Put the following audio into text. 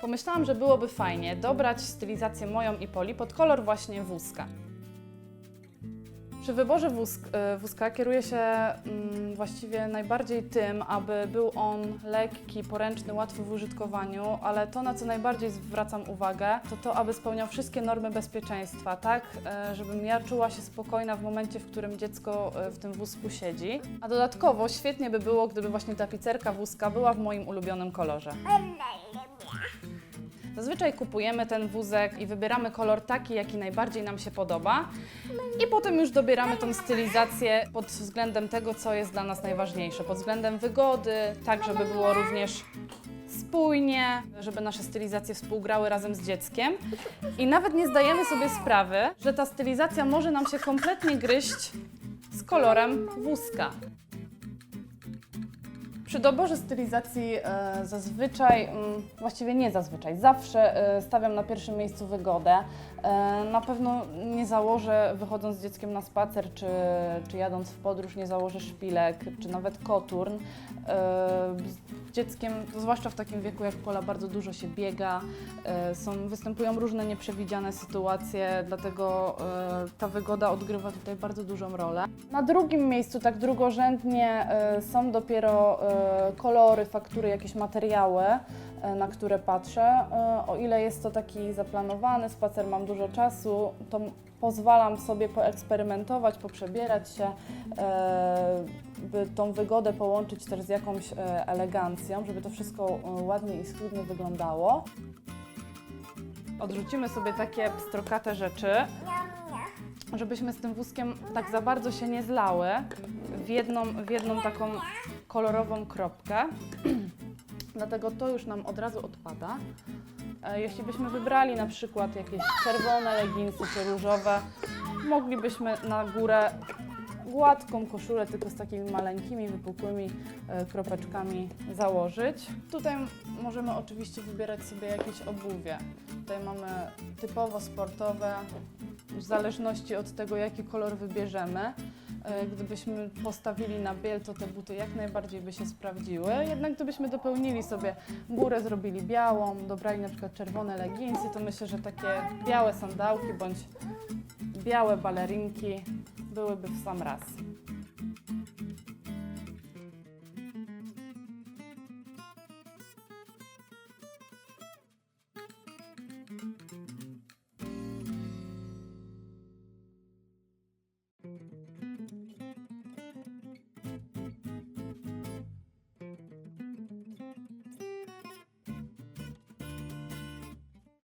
Pomyślałam, że byłoby fajnie dobrać stylizację moją i Poli pod kolor właśnie wózka. Przy wyborze wózk, y, wózka kieruję się mm, właściwie najbardziej tym, aby był on lekki, poręczny, łatwy w użytkowaniu, ale to, na co najbardziej zwracam uwagę, to to, aby spełniał wszystkie normy bezpieczeństwa, tak, y, żebym ja czuła się spokojna w momencie, w którym dziecko y, w tym wózku siedzi. A dodatkowo świetnie by było, gdyby właśnie tapicerka wózka była w moim ulubionym kolorze. Zazwyczaj kupujemy ten wózek i wybieramy kolor taki, jaki najbardziej nam się podoba. I potem już dobieramy tą stylizację pod względem tego, co jest dla nas najważniejsze. Pod względem wygody, tak żeby było również spójnie, żeby nasze stylizacje współgrały razem z dzieckiem. I nawet nie zdajemy sobie sprawy, że ta stylizacja może nam się kompletnie gryźć z kolorem wózka. Przy doborze stylizacji e, zazwyczaj, mm, właściwie nie zazwyczaj, zawsze e, stawiam na pierwszym miejscu wygodę. E, na pewno nie założę, wychodząc z dzieckiem na spacer, czy, czy jadąc w podróż, nie założę szpilek, czy nawet koturn. Dzieckiem, zwłaszcza w takim wieku jak Pola, bardzo dużo się biega, e, są, występują różne nieprzewidziane sytuacje, dlatego e, ta wygoda odgrywa tutaj bardzo dużą rolę. Na drugim miejscu, tak drugorzędnie, e, są dopiero kolory, faktury, jakieś materiały, na które patrzę. E, O ile jest to taki zaplanowany spacer, mam dużo czasu, to pozwalam sobie poeksperymentować, poprzebierać się, e, by tą wygodę połączyć też z jakąś e, elegancją, żeby to wszystko e, ładnie i schludnie wyglądało. Odrzucimy sobie takie pstrokate rzeczy, żebyśmy z tym wózkiem tak za bardzo się nie zlały w jedną, w jedną taką kolorową kropkę. Dlatego to już nam od razu odpada. E, Jeśli byśmy wybrali na przykład jakieś czerwone leginsy czy różowe, moglibyśmy na górę gładką koszulę, tylko z takimi maleńkimi, wypukłymi e, kropeczkami założyć. Tutaj możemy oczywiście wybierać sobie jakieś obuwie. Tutaj mamy typowo sportowe, w zależności od tego, jaki kolor wybierzemy. E, Gdybyśmy postawili na biel, to te buty jak najbardziej by się sprawdziły. Jednak gdybyśmy dopełnili sobie górę, zrobili białą, dobrali na przykład czerwone leginsy, to myślę, że takie białe sandałki bądź białe balerinki byłyby w sam raz.